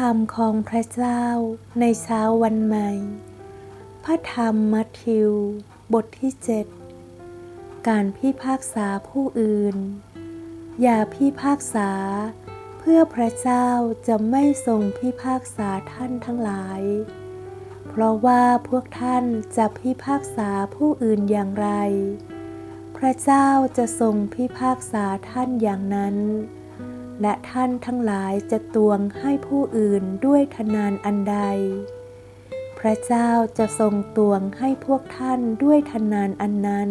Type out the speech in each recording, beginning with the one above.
รรมของพระเจ้าในเช้าวันใหม่ พระธรรมมัทธิว บทที่เจ็ดการพิพากษาผู้อื่น อย่าพิพากษา เพื่อพระเจ้าจะไม่ทรงพิพากษาท่านทั้งหลาย เพราะว่าพวกท่านจะพิพากษาผู้อื่นอย่างไร พระเจ้าจะทรงพิพากษาท่านอย่างนั้น และท่านทั้งหลายจะตวงให้ผู้อื่นด้วยทนานอันใด พระเจ้าจะทรงตวงให้พวกท่านด้วยทนานอันนั้น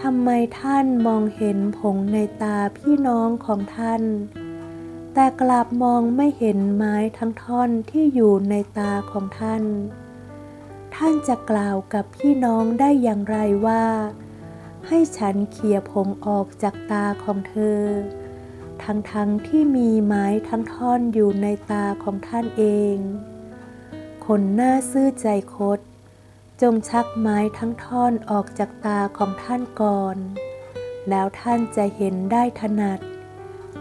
ทำไมท่านมองเห็นผงในตาพี่น้องของท่าน แต่กลับมองไม่เห็นไม้ทั้งท่อนที่อยู่ในตาของท่าน ท่านจะกล่าวกับพี่น้องได้อย่างไรว่า ให้ฉันเขี่ยผงออกจากตาของเธอ ทั้งทั้งที่มีไม้ทั้งท่อนอยู่ในตาของท่านเอง คนหน้าซื่อใจคด จงชักไม้ทั้งท่อนออกจากตาของท่านก่อน แล้วท่านจะเห็นได้ถนัด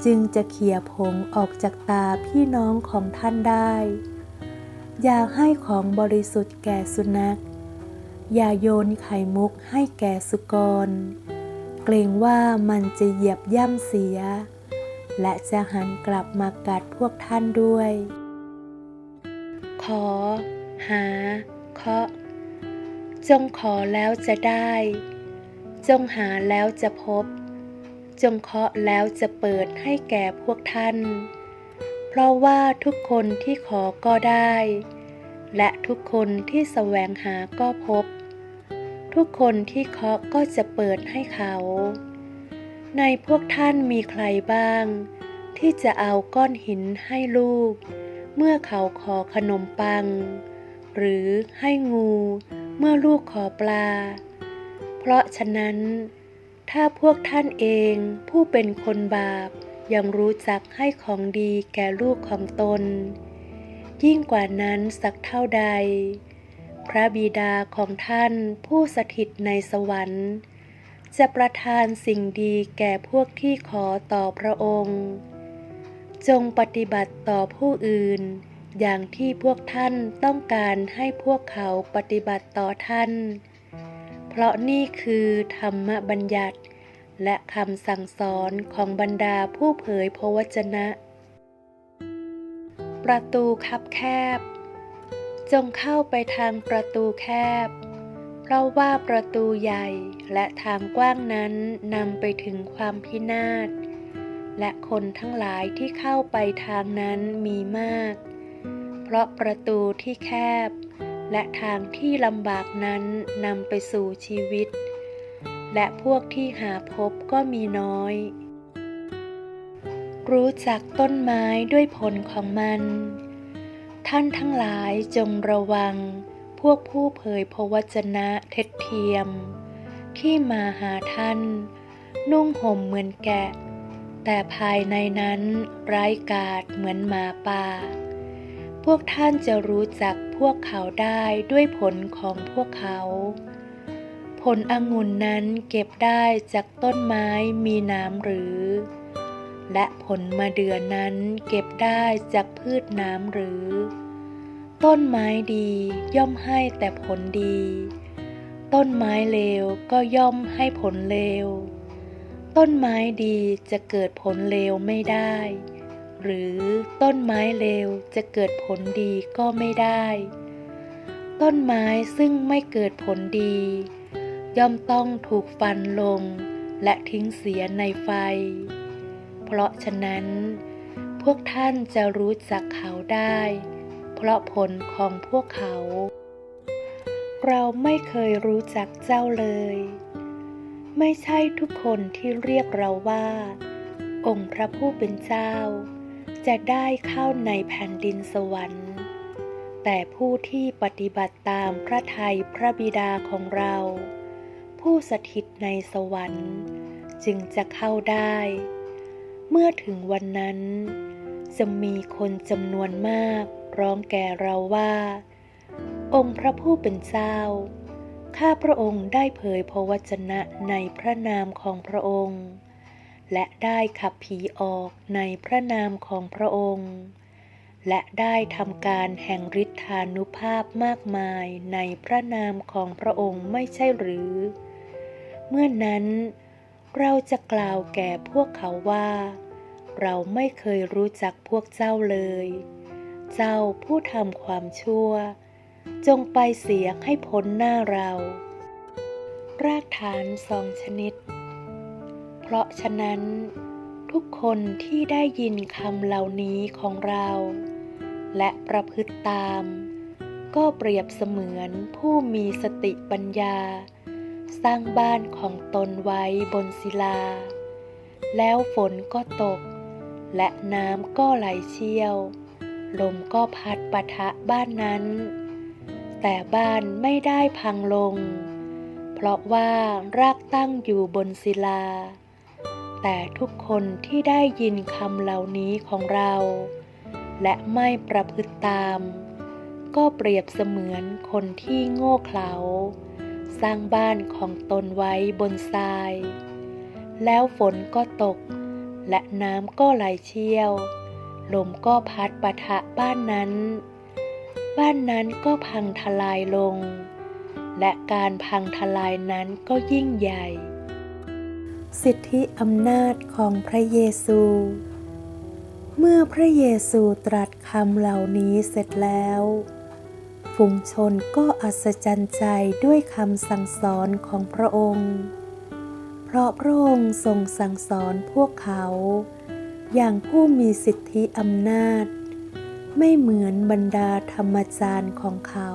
จึงจะเขี่ยผงออกจากตาพี่น้องของท่านได้ อย่าให้ของบริสุทธิ์แก่สุนัข อย่าโยนไข่มุกให้แก่สุกร เกรงว่ามันจะเหยียบย่ำเสีย และจะหันกลับมากัดพวกท่านด้วย ขอ หา เคาะ จงขอแล้วจะได้ จงหาแล้วจะพบ จงเคาะแล้วจะเปิดให้แก่พวกท่าน เพราะว่าทุกคนที่ขอก็ได้ และทุกคนที่แสวงหาก็พบ ทุกคนที่เคาะก็จะเปิดให้เขา ในพวกท่านมีใครบ้าง ที่จะเอาก้อนหินให้ลูก เมื่อเขาขอขนมปัง หรือให้งูเมื่อลูกขอปลา เพราะฉะนั้น ถ้าพวกท่านเองผู้เป็นคนบาปยังรู้จักให้ของดีแก่ลูกของตน ยิ่งกว่านั้นสักเท่าใด พระบิดาของท่านผู้สถิตในสวรรค์ จะประทานสิ่งดีแก่พวกที่ขอต่อพระองค์ จงปฏิบัติต่อผู้อื่น อย่างที่พวกท่านต้องการให้พวกเขาปฏิบัติต่อท่าน เพราะนี่คือธรรมบัญญัติ และคำสั่งสอนของบรรดาผู้เผยพระวจนะ ประตูคับแคบ จงเข้าไปทางประตูแคบ เพราะว่าประตูใหญ่ และทางกว้างนั้นนำไปถึงความพินาศ และคนทั้งหลายที่เข้าไปทางนั้นมีมาก เพราะประตูที่แคบ และทางที่ลำบากนั้นนำไปสู่ชีวิต และพวกที่หาพบก็มีน้อย รู้จักต้นไม้ด้วยผลของมัน ท่านทั้งหลายจงระวัง พวกผู้เผยพระวจนะเท็จเทียม ที่มาหาท่าน นุ่งห่มเหมือนแกะ แต่ภายในนั้นไร้กาดเหมือนหมาป่า พวกท่านจะรู้จักพวกเขาได้ด้วยผลของพวกเขา ผลองุ่นนั้นเก็บได้จากต้นไม้มีน้ำหรือ และผลมะเดื่อนั้นเก็บได้จากพืชน้ำหรือ ต้นไม้ดีย่อมให้แต่ผลดี ต้นไม้เลวก็ย่อมให้ผลเลว ต้นไม้ดีจะเกิดผลเลวไม่ได้ หรือต้นไม้เลวจะเกิดผลดีก็ไม่ได้ ต้นไม้ซึ่งไม่เกิดผลดี ย่อมต้องถูกฟันลงและทิ้งเสียในไฟ เพราะฉะนั้น พวกท่านจะรู้จักเขาได้ เพราะผลของพวกเขา เราไม่เคยรู้จักเจ้าเลย ไม่ใช่ทุกคนที่เรียกเราว่า องค์พระผู้เป็นเจ้า จะได้เข้าในแผ่นดินสวรรค์ แต่ผู้ที่ปฏิบัติตามพระทัยพระบิดาของเรา ผู้สถิตในสวรรค์ จึงจะเข้าได้ เมื่อถึงวันนั้น จะมีคนจำนวนมากร้องแก่เราว่า องค์พระผู้เป็นเจ้า ข้าพระองค์ได้เผยพระวจนะในพระนามของพระองค์ และได้ขับผีออกในพระนามของพระองค์ และได้ทำการแห่งฤทธานุภาพมากมายในพระนามของพระองค์ไม่ใช่หรือ เมื่อนั้นเราจะกล่าวแก่พวกเขาว่า เราไม่เคยรู้จักพวกเจ้าเลย เจ้าผู้ทำความชั่ว จงไปเสียให้พ้นหน้าเรา รากฐานสองชนิด เพราะฉะนั้น ทุกคนที่ได้ยินคำเหล่านี้ของเรา และประพฤติตาม ก็เปรียบเสมือนผู้มีสติปัญญา สร้างบ้านของตนไว้บนศิลา แล้วฝนก็ตก และน้ำก็ไหลเชี่ยว ลมก็พัดปะทะบ้านนั้น แต่บ้านไม่ได้พังลง เพราะว่ารากตั้งอยู่บนศิลา แต่ทุกคนที่ได้ยินคำเหล่านี้ของเรา และไม่ประพฤติตาม ก็เปรียบเสมือนคนที่โง่เขลาสร้างบ้านของตนไว้บนทราย แล้วฝนก็ตก และน้ำก็ไหลเชี่ยว ลมก็พัดปะทะบ้านนั้น บ้านนั้นก็พังทลายลง และการพังทลายนั้นก็ยิ่งใหญ่ สิทธิอำนาจของพระเยซู เมื่อพระเยซูตรัสคำเหล่านี้เสร็จแล้วฝูงชนก็อัศจรรย์ใจด้วยคำสั่งสอนของพระองค์ เพราะพระองค์ทรงสั่งสอนพวกเขา อย่างผู้มีสิทธิอำนาจ ไม่เหมือนบรรดาธรรมจารย์ของเขา